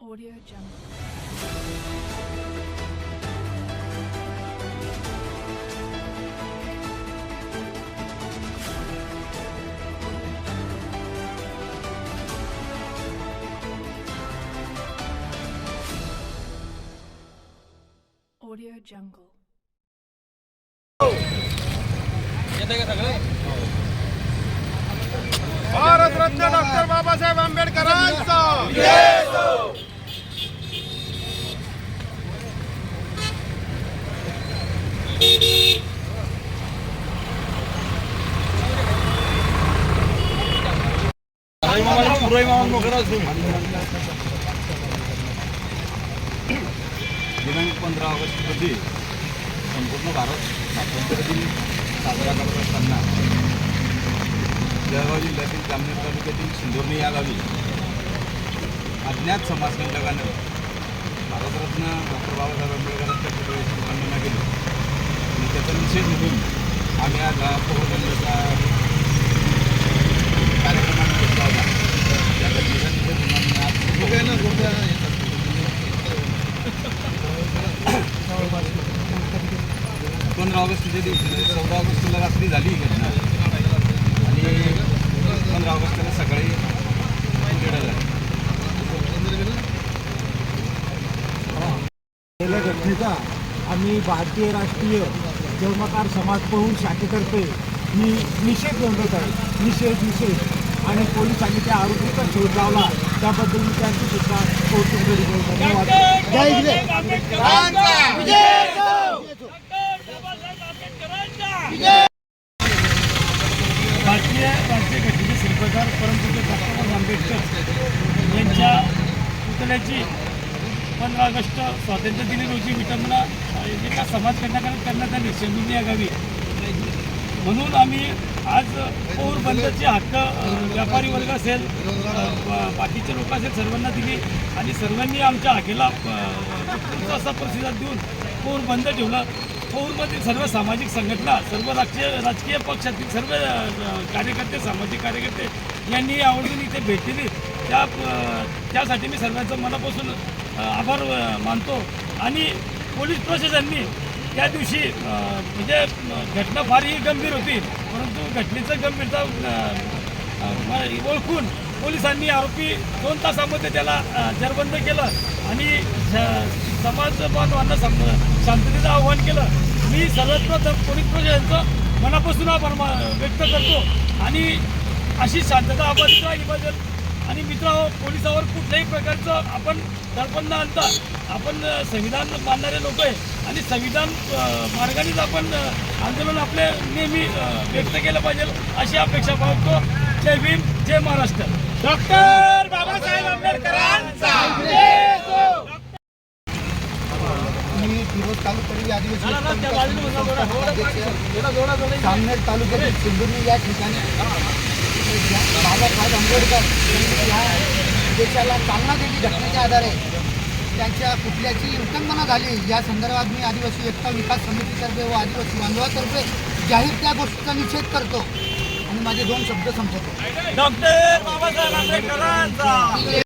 Audio Jungle. Audio Jungle. Bharat Ratna doctor दिनांक पंधरा August रोजी संपूर्ण भारत स्वातंत्र्य दिन साजरा करत असताना जळगाव जिल्ह्यातील जामनेर तालुक्यातील सिंदुर्णी या गावी अज्ञात समाजकंटकानं भारतरत्न डॉक्टर बाबासाहेब आंबेडकरांच्या पुतळ्याची उल्लंघना केली आणि त्याचा निषेध म्हणून आम्ही आज हा पोहरबंदचा कार्यक्रम आम्ही घेतला होता त्या घटनेचा निषेध म्हणून आम्ही आज पंधरा ऑगस्टच्या दिवशी म्हणजे चौदा ऑगस्टला रात्री झाली ही घटना. आणि पंधरा ऑगस्टला सकाळी उजेडा गेल्या घटनेचा. आम्ही भारतीय राष्ट्रीय जन्मकार समाज पाहून शाखेतर्फे मी निषेध नोंदवत आहे. निषेध निषेध. आणि पोलिसांनी त्या आरोपीचा शोध लावला. त्याबद्दल मी त्यांचे सुद्धा कौतुक करीत आहे. धन्यवाद. भारतीय राष्ट्रीय घटनेचे शिल्पकार परमपूज्य डॉक्टर आंबेडकर यांच्या पुतळ्याची पंधरा ऑगस्ट स्वातंत्र्य दिनी रोजी विटंबना एका समाजकंटकाने करण्यात आली शेंदुर्णी या गावी. म्हणून आम्ही आज पौरबंदचे हक्क व्यापारी वर्ग असेल बाकीचे लोक असेल सर्वांना दिली. आणि सर्वांनी आमच्या हाकेला असा प्रतिसाद देऊन पौर बंद ठेवला. पौरमधील सर्व सामाजिक संघटना सर्व राजकीय राजकीय पक्षातील सर्व कार्यकर्ते सामाजिक कार्यकर्ते यांनी आवडून इथे भेट दिली. त्या त्यासाठी मी सर्वांचं मनापासून आभार मानतो. आणि पोलीस प्रशासनाने त्या दिवशी म्हणजे अ, घटना फारही गंभीर होती. परंतु घटनेचं गंभीरता म- ओळखून पोलिसांनी आरोपी दोन तासामध्ये त्याला जरबंद केलं आणि स- समाज बांधवांना सम शांततेचं आव्हान केलं. मी सर्वात प्रथम पोलीस प्रशासनाचं मनापासून आभार मा- व्यक्त करतो आणि अशी शांतता अबाधित राहिली पाहिजे आणि मित्र पोलिसावर कुठल्याही प्रकारचं आपण दडपण न आणता आपण संविधान मानणारे लोक आहे आणि संविधान मार्गानेच आपण आंदोलन आपले नेहमी व्यक्त केलं पाहिजे अशी अपेक्षा बाळगतो. जय भीम जय महाराष्ट्र. डॉक्टर बाबासाहेब आंबेडकरांचा. मी फिरोज तालुक्यातील आदिवासी सामनेर तालुक्यातील सिंधुर्णी या ठिकाणी बाबासाहेब आंबेडकर या देशाला चालना दिली घटनेच्या आधारे. त्यांच्या कुठल्याची उल्लंघना झाली या संदर्भात मी आदिवासी एकता विकास समितीतर्फे व आदिवासी बांधवातर्फे जाहीर त्या गोष्टीचा निषेध करतो. आणि माझे दोन शब्द संपवतो. डॉक्टर बाबासाहेब आंबेडकरांचा.